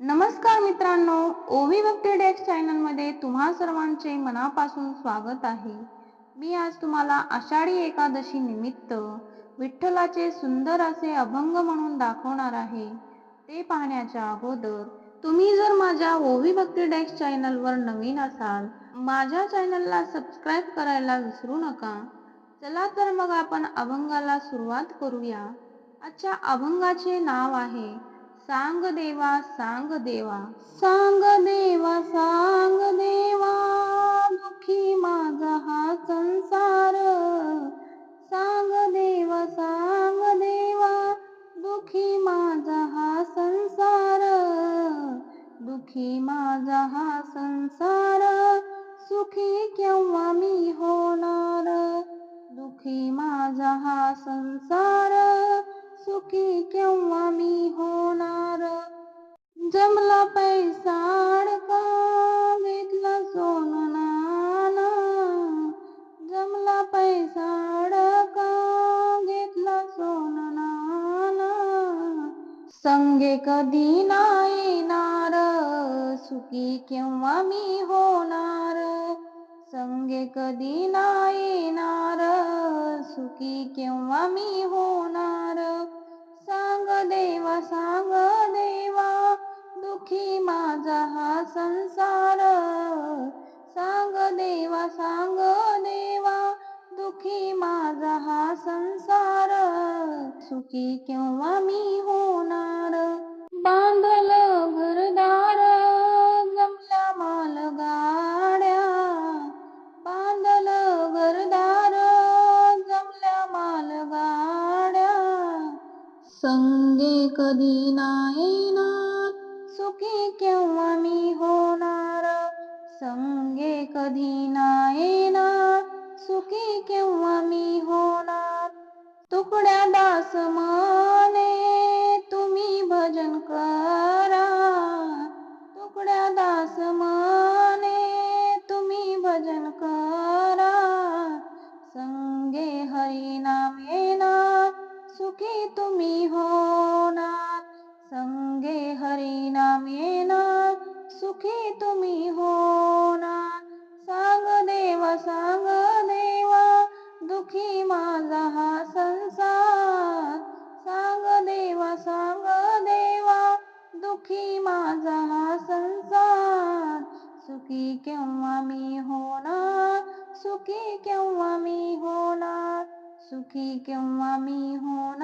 नमस्कार मित्रांनो ओवी डेक्स डेस्क चॅनलमध्ये तुम्हा सर्वांचे मनापासून स्वागत आहे. मी आज तुम्हाला आषाढी एकादशी निमित्त विठ्ठलाचे सुंदर असे अभंग म्हणून दाखवणार आहे. ते पाहण्याच्या अगोदर तुम्ही जर माझ्या ओवी भक्ती डेस्क चॅनलवर नवीन असाल माझ्या चॅनलला सबस्क्राईब करायला विसरू नका. चला तर मग आपण अभंगाला सुरुवात करूया. आजच्या अभंगाचे नाव आहे सांग देवा सांग देवा सांग देवा सांग देवा दुखी माझा हा संसार. सांग देवा सांग देवा दुखी माझा हा संसार. दुखी माझा हा संसार सुखी केव्हा मी होणार? दुखी माझा हा संसार सुखी केव्हा मी हो जमला पैसा अडका घेतला सोन नाना जमला पैसा अडका घेतला सोन नाना संगे कधी नाही येणार सुखी केव्हा मी होणार? संगे कधी नाही येणार सुखी केव्हा मी होणार? सांग देवा सांग दुखी माझा हा संसार. सांग देवा सांग देवा दुखी माझा हा संसार. सुखी केव्हा मी होणार? बांधल घरदार जमल्या माल गाड्या. बांधल घरदार जमल्या माल गाड्या. संगे कधी नाही सुखी केव्हा मी होणार? संगे कधी नाही ना सुखी केव्हा मी होणार? तुकड्या दास मा दुखी माझा हा संसार. सुखी केव्हा मी होणार? सुखी केव्हा मी होणार? सुखी केव्हा मी होणार?